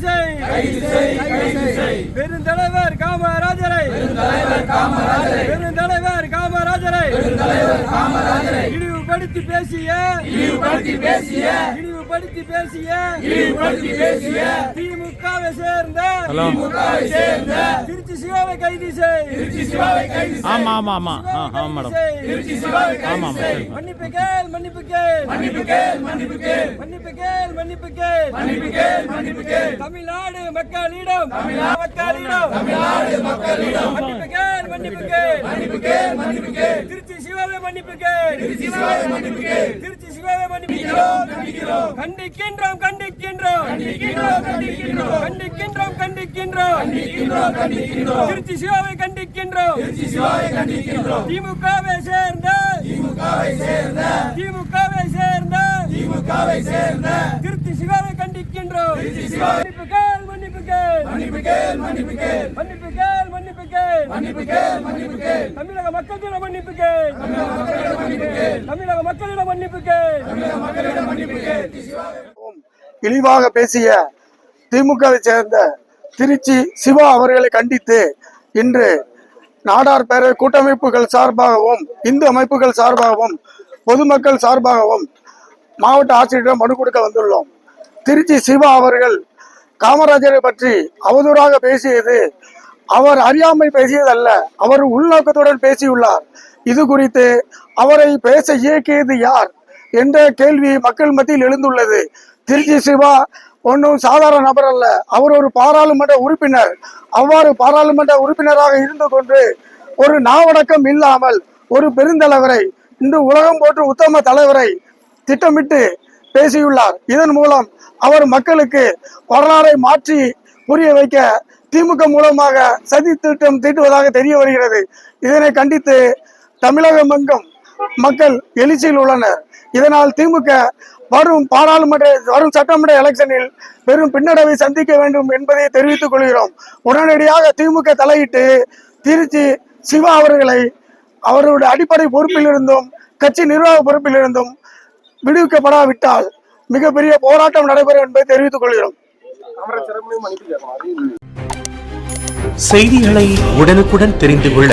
கைது செய் பெருந்தலைவர் காமராஜரை. பெருந்தலைவர் காமராஜரை. இழிவுபடுத்தி பேசிய. இழிவுபடுத்தி பேசிய. இழிவு இழிவுபடுத்தி பேசிய இழிவுபடுத்தி பேசிய திமுகவை சேர்ந்த திமுகவை சேர்ந்த திருச்சி சிவாவை கைது செய். திருச்சி சிவாவை கைது செய். ஆமா ஆமா ஆமா. ஆ ஆ மேடம். திருச்சி சிவாவை ஆமா கைது ஆமா செய். மன்னிப்பு கேள் மன்னிப்பு கேள். மன்னிப்பு கேள் மன்னிப்பு கேள். மன்னிப்பு கேள் மன்னிப்பு கேள். மன்னிப்பு கேள் மன்னிப்பு கேள். தமிழ்நாடு மக்களிடம். மக்களிடம். தமிழ்நாடு மக்களிடம். மன்னிப்பு கேள் மன்னிப்பு கேள். மன்னிப்பு கேள் மன்னிப்பு கேள். திருச்சி சிவாவை மன்னிப்பு கேள். திருச்சி சிவாவை மன்னிப்பு கேள். திருச்சி சிவாவை மன்னிப்பு கண்டிக்கிறோம். கண்டிக்கின்றோம் கண்டிக்கின்றோம். கண்டிக்கின்றோம். கண்டிக்கின்றோம் கண்டிக்கின்றோம். கண்டிக்கின்றோம் திருச்சி சிவாவை கண்டிக்கின்றோம். திருச்சி சிவாவை கண்டிக்கின்றோம். திமுகவை சேர்ந்த திமுகவை சேர்ந்த திமுகவை சேர்ந்த திமுகவை சேர்ந்த திருச்சி சிவாவை கண்டிக்கின்றோம். திருச்சி சிவாவை மன்னிப்புகள் மன்னிப்புகள் மன்னிப்புகள் மன்னிப்புகள் மன்னிப்புகள் மன்னிப்புகள் மன்னிப்புகள் தமிழக மக்கள் தின மன்னிப்புகள் தமிழக மக்களிடம் மன்னிப்பு இழிவாக பேசிய திமுகவை சேர்ந்த திருச்சி சிவா அவர்களை கண்டித்து இன்று நாடார் பேரவை கூட்டமைப்புகள் சார்பாகவும் இந்து அமைப்புகள் சார்பாகவும் பொதுமக்கள் சார்பாகவும் மாவட்ட ஆட்சியரிடம் மனு கொடுக்க வந்துள்ளோம். திருச்சி சிவா அவர்கள் காமராஜரை பற்றி அவதூறாக பேசியது அவர் அறியாமை பேசியதல்ல அவர் உள்நோக்கத்துடன் பேசியுள்ளார். இது குறித்து அவரை பேச இயக்கியது யார் என்ற கேள்வி மக்கள் மத்தியில் எழுந்துள்ளது. திருச்சி சிவா ஒன்றும் சாதாரண நபர் அல்ல. அவர் ஒரு பாராளுமன்ற உறுப்பினர். அவ்வாறு பாராளுமன்ற உறுப்பினராக இருந்து கொண்டு ஒரு நாவடக்கம் இல்லாமல் ஒரு பெருந்தலைவரை இன்று உலகம் போன்ற உத்தம தலைவரை திட்டமிட்டு பேசியுள்ளார். இதன் மூலம் அவர் மக்களுக்கு வரலாறை மாற்றி புரிய வைக்க திமுக மூலமாக சதி திட்டம் தீட்டுவதாக தெரிய வருகிறது. இதனை கண்டித்து தமிழகம் எங்கும் மக்கள் எழுச்சியில் உள்ளனர். இதனால் திமுக வரும் பாராளுமன்ற வரும் சட்டமன்ற எலெக்ஷனில் பெரும் பின்னடைவை சந்திக்க வேண்டும் என்பதை தெரிவித்துக் கொள்கிறோம். உடனடியாக திமுக தலையிட்டு திருச்சி சிவா அவர்களை அவருடைய அடிப்படை பொறுப்பிலிருந்தும் கட்சி நிர்வாக பொறுப்பிலிருந்தும் விடுவிக்கப்படாவிட்டால் மிகப்பெரிய போராட்டம் நடைபெறும் என்பதை தெரிவித்துக் கொள்கிறோம். செய்திகளை உடனுக்குடன் தெரிந்து கொள்ள